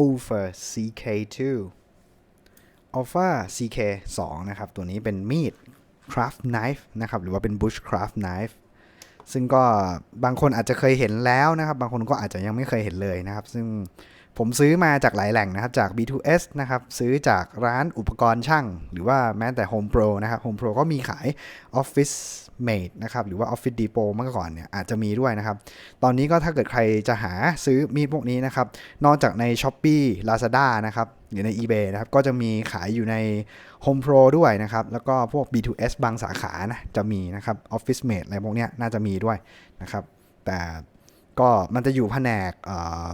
Alpha CK2 Alpha CK2 นะครับ ตัวนี้เป็นมีด craft knife นะครับ หรือว่าเป็น bush craft knife ซึ่งก็บางคนอาจจะเคยเห็นแล้วนะครับ บางคนก็อาจจะยังไม่เคยเห็นเลยนะครับ ซึ่ง ผมซื้อมาจากหลายแหล่งนะครับ จาก B2S นะครับ ซื้อจากร้านอุปกรณ์ช่าง หรือว่าแม้แต่ Home Pro นะครับ Home Pro ก็มีขาย Office Mate นะครับ หรือว่า Office Depot เมื่อก่อนเนี่ยอาจจะมีด้วยนะครับ ตอนนี้ก็ถ้าเกิดใครจะหาซื้อมีดพวกนี้นะครับ นอกจากใน Shopee Lazada นะครับ หรือใน eBay นะครับ ก็จะมีขายอยู่ใน Home Pro ด้วยนะครับ แล้วก็พวก B2S บางสาขานะ จะมีนะครับ Office Mate อะไรพวกเนี้ยน่าจะมีด้วยนะครับ แต่ก็มันจะอยู่แผนกเอ่อ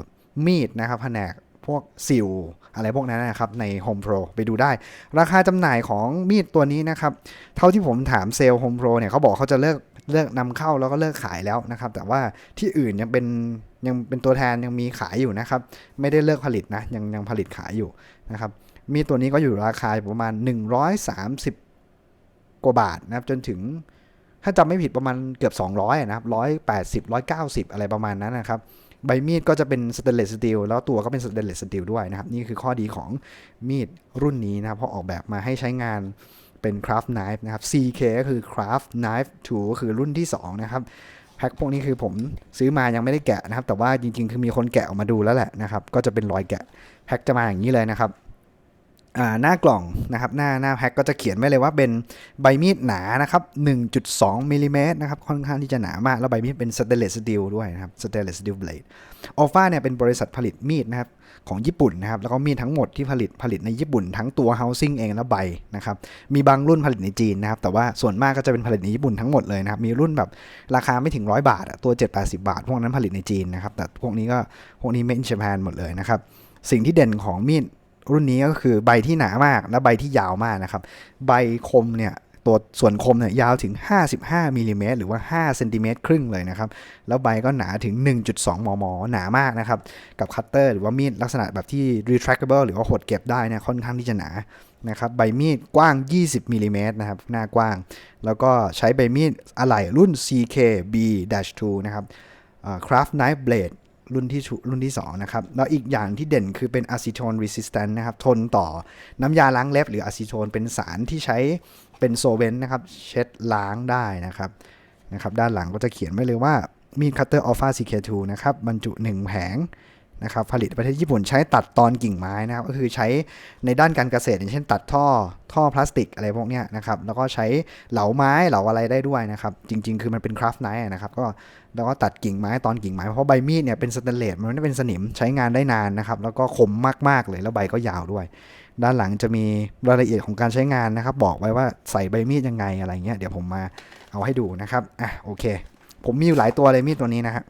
มีดนะครับแผนกพวกซิลอะไรพวกนั้นนะครับใน Home Pro ไปดูได้ ราคาจำหน่ายของมีดตัวนี้นะครับ เท่าที่ผมถามเซลล์ Home Pro เนี่ยเขาบอกเขาจะเลิกเลิกนำเข้าแล้วก็เลิกขายแล้วนะครับ แต่ว่าที่อื่นยังเป็นยังเป็นตัวแทนยังมีขายอยู่นะครับ ไม่ได้เลิกผลิตนะ ยังยังผลิตขายอยู่นะครับ มีตัวนี้ก็อยู่ราคาประมาณ 130 กว่าบาทนะครับจนถึงถ้าจำไม่ผิดประมาณเกือบ 200อะนะครับ180 190 อะไรประมาณนั้นนะครับ ใบมีดก็จะเป็นสเตนเลสสตีลแล้วตัวก็เป็นสเตนเลสสตีลด้วยนะครับ นี่คือข้อดีของมีดรุ่นนี้นะครับเพราะออกแบบมาให้ใช้งานเป็น craft knife นะครับ CK ก็คือ craft knife 2ก็คือรุ่นที่ 2 นะครับแพ็คพวกนี้คือผมซื้อมายังไม่ได้แกะนะครับ แต่ว่าจริงๆ คือมีคนแกะออกมาดูแล้วแหละนะครับ ก็จะเป็นรอยแกะแพ็คจะมาอย่างนี้เลยนะครับ หน้ากล่องนะครับหน้าหน้าแพ็คก็จะเขียนไว้เลยว่าเป็นใบมีดหนานะครับ 1.2มิลลิเมตรนะครับค่อนข้างที่จะหนามาก แล้วใบมีดเป็นสเตนเลสสตีลด้วยนะครับสเตนเลสสตีลเบลดอัลฟาเนี่ยเป็นบริษัทผลิตมีดนะครับของญี่ปุ่นนะครับแล้วก็มีดทั้งหมดที่ผลิตผลิตในญี่ปุ่น ทั้งตัว housing เองและใบนะครับมีบางรุ่นผลิตในจีนนะครับแต่ว่าส่วนมากก็จะเป็นผลิตในญี่ปุ่นทั้งหมดเลยนะครับมีรุ่นแบบราคาไม่ถึงร้อยบาทตัว 7-80 บาท พวกนั้นผลิตในจีนนะครับแต่พวกนี้ก็พวกนี้ made in Japan หมดเลยนะครับสิ่งที่เด่นของมีด รุ่นนี้ก็คือใบที่หนามากและใบที่ยาวมากนะครับ ใบคมเนี่ยตัวส่วนคมเนี่ยยาวถึง 55มิลลิเมตรหรือว่า5เซนติเมตรครึ่งเลยนะครับ แล้วใบก็หนาถึง 1.2 มม หนามากนะครับ กับคัตเตอร์หรือว่ามีดลักษณะแบบที่ retractable หรือว่าหดเก็บได้นี่ยค่อนข้างที่จะหนานะครับใบมีดกว้าง 20มิลลิเมตรนะครับ หน้ากว้าง แล้วก็ใช้ใบมีดอะไหล่รุ่น CKB-2 นะครับ craft knife blade รุ่นที่รุ่นที่2นะครับแล้วอีกอย่างที่เด่นคือเป็นอะซิโทนรีสิสแตนต์นะครับทนต่อน้ำยาล้างเล็บหรืออะซิโทนเป็นสารที่ใช้เป็นโซเวนต์นะครับเช็ดล้างได้นะครับนะครับด้านหลังก็จะเขียนไว้เลยว่ามีดคัตเตอร์อัลฟาซีเคทูนะครับบรรจุ 1 แผง นะครับผลิตประเทศญี่ปุ่นใช้ตัดตอนกิ่งไม้นะครับก็คือใช้ในด้านการเกษตรอย่างเช่น ตัดท่อท่อพลาสติกอะไรพวกเนี้ยนะครับแล้วก็ใช้เหลาไม้เหลาอะไรได้ด้วยนะครับจริง ๆ คือมันเป็นคราฟต์ไนท์นะครับก็แล้วก็ตัดกิ่งไม้ตอนกิ่งไม้เพราะใบมีดเนี่ยเป็นสแตนเลสมันไม่ได้เป็นสนิมใช้งานได้นานนะครับแล้วก็คมมากๆเลยแล้วใบก็ยาวด้วย ด้านหลังจะมีรายละเอียดของการใช้งานนะครับ บอกไว้ว่าใส่ใบมีดยังไงอะไรเงี้ยเดี๋ยวผมมาเอาให้ดูนะครับอะโอเค ผมมีอยู่หลายตัวเลยมีดตัวนี้นะฮะ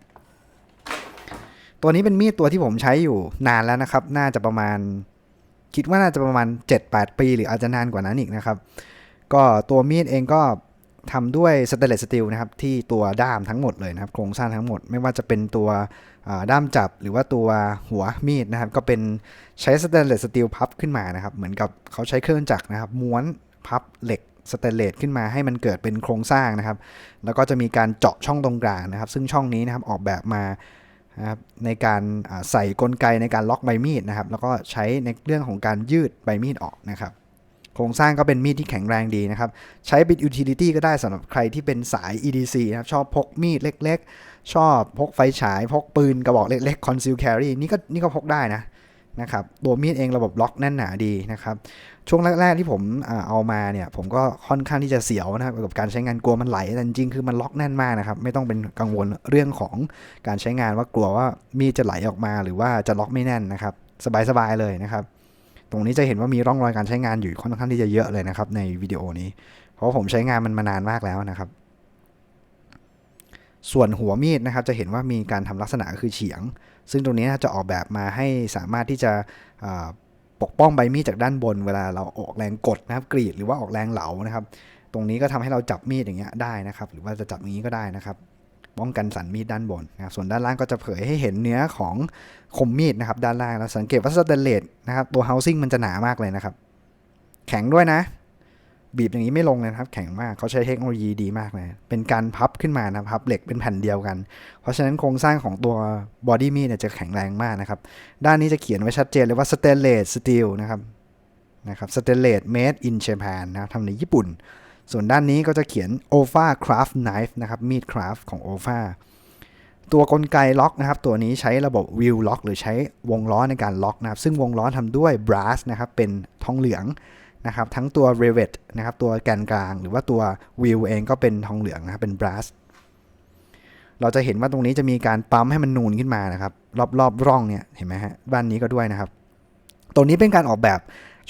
ตัวนี้เป็นมีดตัวที่ผมใช้อยู่นานแล้วนะครับ น่าจะประมาณ คิดว่าน่าจะประมาณ 7-8 ปี หรืออาจจะนานกว่านั้นอีกนะครับ ก็ตัวมีดเองก็ทำด้วยสเตนเลสสตีลนะครับที่ตัวด้ามทั้งหมดเลยนะครับ โครงสร้างทั้งหมด ไม่ว่าจะเป็นตัวด้ามจับหรือว่าตัวหัวมีดนะครับ ก็เป็นใช้สเตนเลสสตีลพับขึ้นมานะครับ เหมือนกับเขาใช้เครื่องจักรนะครับ ม้วนพับเหล็กสเตนเลสขึ้นมาให้มันเกิดเป็นโครงสร้างนะครับ แล้วก็จะมีการเจาะช่องตรงกลางนะครับ ซึ่งช่องนี้นะครับออกแบบมา นะครับในการใส่กลไกในการล็อกใบมีดนะครับ แล้วก็ใช้ในเรื่องของการยืดใบมีดออกนะครับ โครงสร้างก็เป็นมีดที่แข็งแรงดีนะครับ ใช้เป็นยูทิลิตี้ก็ได้สำหรับใครที่เป็นสาย EDC นะครับชอบพกมีดเล็ก ๆ ชอบพกไฟฉาย พกปืนกระบอกเล็กๆ conceal carry นี่ก็นี่ก็พกได้นะ นะครับตัวมีดเองระบบล็อกแน่นหนาดีนะครับช่วงแรกๆที่ผมเอามาเนี่ยผมก็ค่อนข้างที่จะเสียวนะครับกับการใช้งานกลัวมันไหลแต่จริงๆคือมันล็อกแน่นมากนะครับไม่ต้องเป็นกังวลเรื่องของการใช้งานว่ากลัวว่ามีดจะไหลออกมาหรือว่าจะล็อกไม่แน่นนะครับสบายๆเลยนะครับตรงนี้จะเห็นว่ามีร่องรอยการใช้งานอยู่ค่อนข้างที่จะเยอะเลยนะครับในวิดีโอนี้ เพราะผมใช้งานมันมานานมากแล้วนะครับ ส่วนหัวมีดนะครับจะเห็นว่ามีการทำลักษณะคือเฉียง ซึ่งตรงนี้จะออกแบบมาให้สามารถที่จะปกป้องใบมีดจากด้านบน เวลาเราออกแรงกดนะครับกรีดหรือว่าออกแรงเหลานะครับ ตรงนี้ก็ทำให้เราจับมีดอย่างเงี้ยได้นะครับ หรือว่าจะจับอย่างนี้ก็ได้นะครับป้องกันสันมีดด้านบนนะครับส่วนด้านล่างก็จะเผยให้เห็นเนื้อของคมมีดนะครับ ด้านล่างแล้วสังเกตว่าสแตนเลสนะครับตัว housing มันจะหนามากเลยนะครับ แข็งด้วยนะ บีบอย่างนี้ไม่ลงเลยนะครับ แข็งมากเขาใช้เทคโนโลยีดีมากเลยเป็นการพับขึ้นมานะครับเหล็กเป็นแผ่นเดียวกัน เพราะฉะนั้นโครงสร้างของตัวบอดี้มีดเนี่ยจะแข็งแรงมากนะครับ ด้านนี้จะเขียนไว้ชัดเจนเลยว่า stainless steel นะครับนะครับ stainless made in Japan นะครับทำในญี่ปุ่น ส่วนด้านนี้ก็จะเขียน OFA craft knife นะครับมีด craft ของ OFA ตัวกลไกล็อกนะครับ ตัวนี้ใช้ระบบ wheel lock หรือใช้วงล้อในการล็อกนะครับ ซึ่งวงล้อทำด้วย brass นะครับ เป็นทองเหลือง นะครับทั้งตัว rivet นะครับตัวแกนกลาง หรือว่าตัว wheel เองก็เป็นทองเหลืองนะครับเป็น brass เราจะเห็นว่าตรงนี้จะมีการปั๊มให้มันนูนขึ้นมานะครับ รอบๆร่องเนี่ยเห็นไหมฮะบ้านนี้ก็ด้วยนะครับ ตัวนี้เป็นการออกแบบ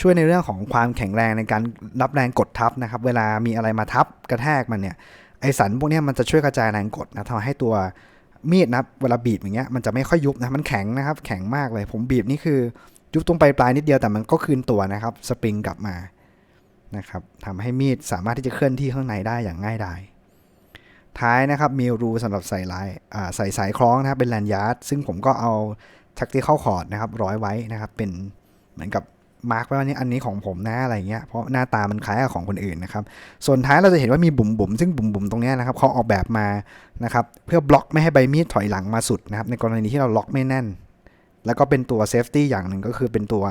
ช่วยในเรื่องของความแข็งแรงในการรับแรงกดทับนะครับ เวลามีอะไรมาทับกระแทกมันเนี่ยไอสันพวกนี้มันจะช่วยกระจายแรงกดนะทำให้ตัวมีดนะเวลาบีบอย่างเงี้ยมันจะไม่ค่อยยุบนะมันแข็งนะครับ แข็งมากเลย ผมบีบนี่คือ ยุบตรงปลายปลายนิดเดียวแต่มันก็คืนตัวนะครับ สปริงกลับมานะครับทำให้มีดสามารถที่จะเคลื่อนที่ข้างในได้อย่างง่ายดายท้ายนะครับมีรูสำหรับใส่ลายอ่าใส่สายคล้องนะครับเป็นแลนยาร์ดซึ่งผมก็เอาทักที่เข้าคอร์ดนะครับร้อยไว้นะครับ เป็นเหมือนกับมาร์กไว้ว่านี่อันนี้ของผมนะอะไรเงี้ยเพราะหน้าตามันคล้ายกับของคนอื่นนะครับ ส่วนท้ายเราจะเห็นว่ามีบุ๋มบุ๋มซึ่งบุ๋มบุ๋มตรงนี้นะครับเขาออกแบบมานะครับ เพื่อบล็อกไม่ให้ใบมีดถอยหลังมาสุดนะครับ ในกรณีที่เราล็อกไม่แน่น แล้วก็เป็นตัวเซฟตี้อย่างหนึ่งก็คือเป็นตัว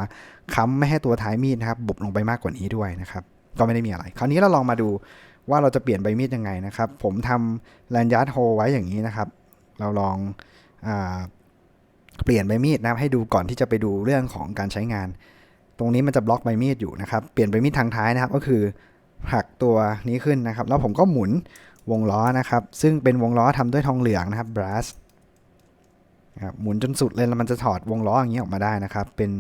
ค้ำไม่ให้ตัวท้ายมีดนะครับบุบลงไปมากกว่านี้ด้วยนะครับ ก็ไม่ได้มีอะไร คราวนี้เราลองมาดูว่าเราจะเปลี่ยนใบมีดยังไงนะครับ ผมทำแลนยาร์ดโฮไว้อย่างนี้นะครับ เราลองอเปลี่ยนใบมีดนะครับให้ดูก่อนที่จะไปดูเรื่องของการใช้งาน ตรงนี้มันจะบล็อกใบมีดอยู่นะครับ เปลี่ยนใบมีดทางท้ายนะครับ ก็คือผลักตัวนี้ขึ้นนะครับ แล้วผมก็หมุนวงล้อนะครับ ซึ่งเป็นวงล้อทำด้วยทองเหลืองนะครับ brass นะครับหมุนจนสุดเลยแล้วมันจะถอดวงล้ออย่างนี้ออกมาได้นะครับ เป็น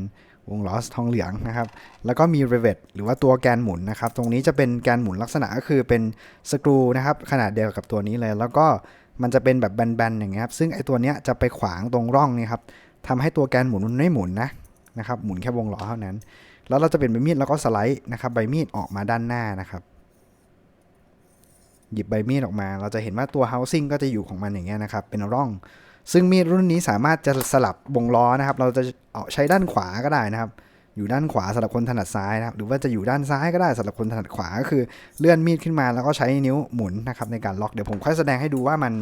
วงล้อทองเหลืองนะครับ แล้วก็มี rivet หรือว่าตัวแกนหมุนนะครับ ตรงนี้จะเป็นแกนหมุนลักษณะก็คือเป็นสกรูนะครับขนาดเดียวกับตัวนี้เลย แล้วก็มันจะเป็นแบบแบนๆอย่างเงี้ยครับ ซึ่งไอตัวเนี้ยจะไปขวางตรงร่องนี่ครับทำให้ตัวแกนหมุนมันไม่หมุนนะนะครับ หมุนแค่วงล้อเท่านั้น แล้วเราจะเป็นใบมีดแล้วก็สไลด์นะครับ ใบมีดออกมาด้านหน้านะครับ หยิบใบมีดออกมา เราจะเห็นว่าตัว housing ก็จะอยู่ของมันอย่างเงี้ยนะครับ เป็นร่อง ซึ่งมีดรุ่นนี้สามารถจะสลับวงล้อนะครับ เราจะเอาใช้ด้านขวาก็ได้นะครับ อยู่ด้านขวาสำหรับคนถนัดซ้ายนะครับ หรือว่าจะอยู่ด้านซ้ายก็ได้สำหรับคนถนัดขวาก็คือเลื่อนมีดขึ้นมาแล้วก็ใช้นิ้วหมุนนะครับในการล็อกเดี๋ยวผมค่อยแสดงให้ดูว่ามัน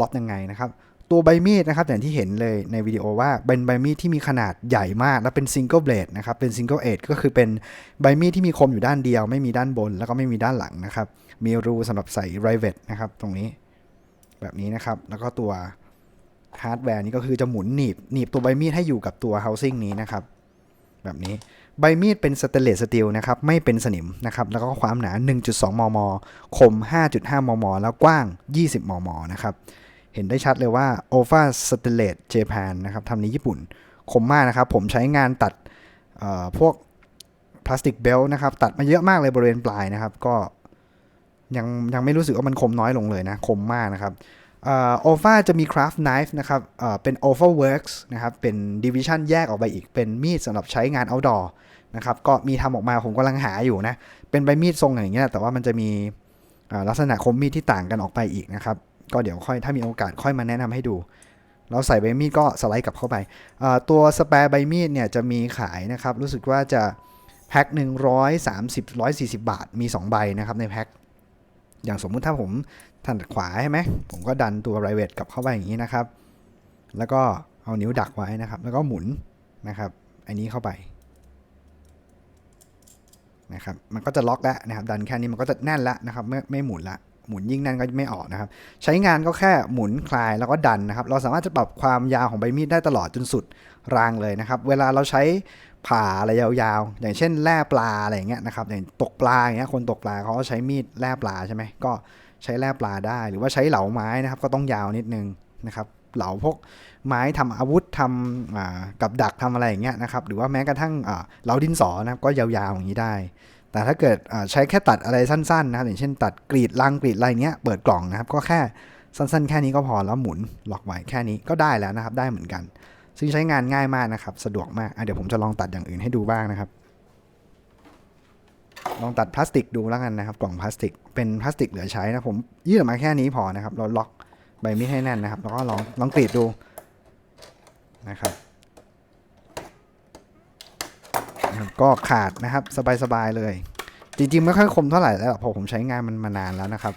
ล็อกยังไงนะครับตัวใบมีดนะครับอย่างที่เห็นเลยในวิดีโอว่าเป็นใบมีดที่มีขนาดใหญ่มาก และเป็นซิงเกิลเบลดนะครับเป็นซิงเกิลเอก็คือเป็นใบมีดที่มีคมอยู่ด้านเดียว ไม่มีด้านบน แล้วก็ไม่มีด้านหลังนะครับ มีรูสำหรับใส่ไรเวทนะครับตรงนี้แบบนี้นะครับ แล้วก็ตัว ฮาร์ดแวร์นี้ก็คือจะหมุนหนีบหนีบตัวใบมีดให้อยู่กับตัว housing นี้นะครับ แบบนี้ใบมีดเป็นสเตเลสสตีลนะครับไม่เป็นสนิมนะครับแล้วก็ความหนา 1.2 มม คม 5.5 มม แล้วกว้าง 20 มม นะครับ เห็นได้ชัดเลยว่า o f a Stainless Japan นะครับทำในญี่ปุ่น คมมากนะครับ ผมใช้งานตัดพวกพลาสติกเบลนะครับ ตัดมาเยอะมากเลยบริเวณปลายนะครับ ก็ยังยังไม่รู้สึกว่ามันคมน้อยลงเลยนะ คมมากนะครับ โอฟาจะมี craft knife นะครับเอ่อเป็น o f a works นะครับ เป็น division แยกออกไปอีก เป็นมีดสำหรับใช้งาน outdoor นะครับ ก็มีทำออกมาผมกำลังหาอยู่นะ เป็นใบมีดทรงอย่างเงี้ย แต่ว่ามันจะมีลักษณะคมมีดที่ต่างกันออกไปอีกนะครับ ก็เดี๋ยวค่อย ถ้ามีโอกาสค่อยมาแนะนำให้ดู เราใส่ใบมีดก็สไลด์กลับเข้าไป ตัวสแปร์ใบมีดเนี่ยจะมีขายนะครับ รู้สึกว่าจะแพ็คหนึ่งร้อยสามสิบร้อยสี่สิบาท มี 2 ใบนะครับในแพ็คอย่างสมมุติถ้าผม ถนัดขวาใช่ไหมผมก็ดันตัวไรเวทกลับเข้าไปอย่างนี้นะครับ แล้วก็เอานิ้วดักไว้นะครับ แล้วก็หมุนนะครับ อันนี้เข้าไปนะครับ มันก็จะล็อกแล้วนะครับ ดันแค่นี้มันก็จะแน่นแล้วนะครับ ไม่ไม่หมุนละ หมุนยิ่งแน่นก็ไม่ออกนะครับ ใช้งานก็แค่หมุนคลายแล้วก็ดันนะครับ เราสามารถจะปรับความยาวของใบมีดได้ตลอดจนสุดรางเลยนะครับ เวลาเราใช้ผ่าอะไรยาวๆ อย่างเช่นแล่ปลาอะไรอย่างเงี้ยนะครับ อย่างตกปลาอย่างเงี้ย คนตกปลาเขาก็ใช้มีดแล่ปลาใช่ไหมก็ ใช้แล่ปลาได้ หรือว่าใช้เหลาไม้นะครับ ก็ต้องยาวนิดนึงนะครับ เหลาพวกไม้ทำอาวุธทำกับดักทำอะไรอย่างเงี้ยนะครับ หรือว่าแม้กระทั่งเหลาดินสอนะครับก็ยาวๆอย่างนี้ได้ แต่ถ้าเกิดใช้แค่ตัดอะไรสั้นๆนะครับอย่างเช่น ตัดกรีดลังกรีดอะไรเงี้ยเปิดกล่องนะครับก็แค่สั้นๆ แค่นี้ก็พอแล้วหมุนล็อกไว้แค่นี้ก็ได้แล้วนะครับ ได้เหมือนกัน ซึ่งใช้งานง่ายมากนะครับ สะดวกมากเดี๋ยวผมจะลองตัดอย่างอื่นให้ดูบ้างนะครับ ลองตัดพลาสติกดูแล้วกันนะครับ กล่องพลาสติก เป็นพลาสติกเหลือใช้นะผมยืดออกมาแค่นี้พอนะครับ เราล็อกใบมีดให้แน่นนะครับ แล้วก็ลองลองกรีดดูนะครับ ก็ขาดนะครับสบายๆเลย จริงๆ ไม่ค่อยคมเท่าไหร่แล้วหรอผมใช้งานมันมานานแล้วนะครับ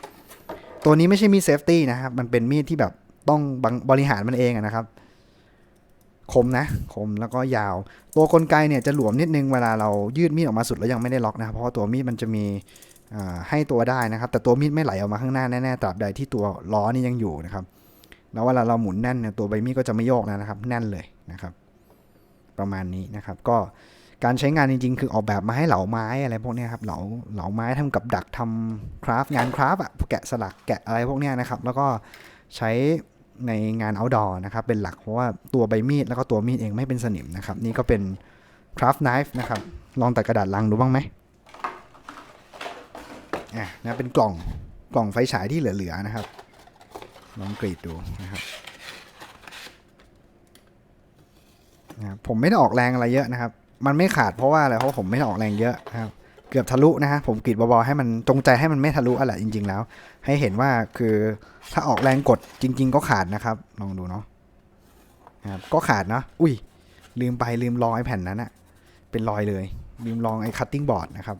ตัวนี้ไม่ใช่มีเซฟตี้นะครับ มันเป็นมีดที่แบบต้องบบริหารมันเองนะครับ คมนะคมแล้วก็ยาว ตัวกลไกเนี่ยจะหลวมนิดนึงเวลาเรายืดมีดออกมาสุดแล้วยังไม่ได้ล็อกนะครับเพราะว่าตัวมีดมันจะมีให้ตัวได้นะครับ แต่ตัวมีดไม่ไหลออกมาข้างหน้าแน่ๆตราบใดที่ตัวล้อนี่ยังอยู่นะครับแล้วเวลาเราหมุนแน่นเนี่ยตัวใบมีดก็จะไม่โยกแล้วนะครับ แน่นเลยนะครับ ประมาณนี้นะครับ ก็การใช้งานจริง ๆ คือออกแบบมาให้เหลาไม้อะไรพวกนี้ครับเหลาเหลาไม้ทำกับดักทำคราฟงานคราฟอะแกะสลักแกะอะไรพวกนี้นะครับ แล้วก็ใช้ ในงาน outdoor นะครับ เป็นหลักเพราะว่าตัวใบมีดแล้วก็ตัวมีดเองไม่เป็นสนิมนะครับ นี่ก็เป็น craft knife นะครับ ลองตัดกระดาษลังดูบ้างไหมอะนะเป็นกล่องกล่องไฟฉายที่เหลือๆนะครับ ลองกรีดดูนะครับนะครับผมไม่ได้ออกแรงอะไรเยอะนะครับ มันไม่ขาดเพราะว่าอะไรเพราะผมไม่ได้ออกแรงเยอะนะครับ เกือบทะลุนะฮะผมกรีดเบาๆให้มันจงใจให้มันไม่ทะลุอะไรจริง ๆ แล้ว ให้เห็นว่าคือถ้าออกแรงกดจริง ๆ ก็ขาดนะครับ ลองดูเนาะนะครับก็ขาดเนาะอุ้ย ลืมไปลืมลองไอ้แผ่นนั้นอะเป็นรอยเลย ลืมลองไอ้คัตติ้งบอร์ดนะครับ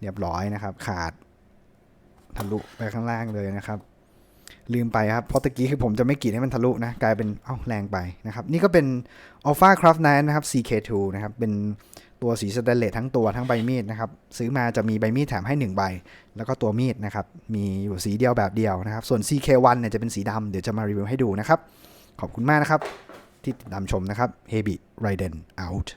เรียบร้อยนะครับ ขาดทะลุไปข้างล่างเลยนะครับ ลืมไปครับเพราะตะกี้คือผมจะไม่กรีดให้มันทะลุนะ กลายเป็นเอ้าแรงไปนะครับ นี่ก็เป็น Alpha Craft 9นะครับ CK2 นะครับเป็น ตัวสีสแตนเลสทั้งตัวทั้งใบมีดนะครับ ซื้อมาจะมีใบมีดแถมให้ 1 ใบ แล้วก็ตัวมีดนะครับ มีอยู่สีเดียวแบบเดียวนะครับ ส่วน CK1 เนี่ยจะเป็นสีดำเดี๋ยวจะมารีวิวให้ดูนะครับ ขอบคุณมากนะครับ ที่ติดตามชมนะครับ h e b i Raiden out